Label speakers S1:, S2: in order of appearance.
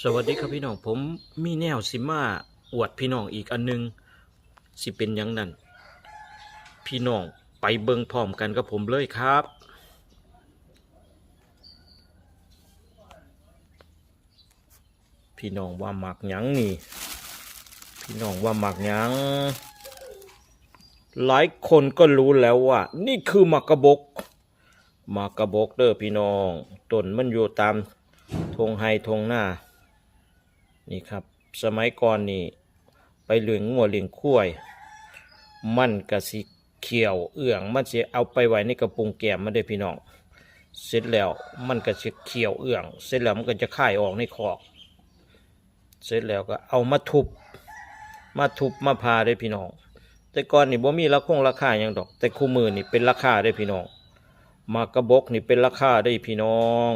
S1: สวัสดีครับพี่น้องผมมีแนวสิมาอวดพี่น้องอีกอันหนึง สิเป็นยังนั่นพี่น้องไปเบิงพร้อมกันกับผมเลยครับ พี่น้องว่าหมักยังนี่ พี่น้องว่าหมักยังหลายคนก็รู้แล้วว่า นี่คือหมักกระบกหมักกระบกเด้อพี่น้องต้นมันอยู่ตามทงไฮทงหน้า นี่ครับ สมัยก่อนนี่ไปเลี้ยงงัวเลี้ยงควายมันก็สิเขียวเอื้องมันสิเอาไปไว้ในกระปุงแก้มมันได้พี่น้อง เสร็จแล้วมันก็สิเขียวเอื้อง เสร็จแล้วมันก็จะค่ายออกในคอก เสร็จแล้วก็เอามาทุบ มาทุบมาพาได้พี่น้อง แต่ก่อนนี่บ่มีราคงราคาหยังดอก แต่คู่มือนี่เป็นราคาได้พี่น้อง มากระบอกนี่เป็นราคาได้พี่น้อง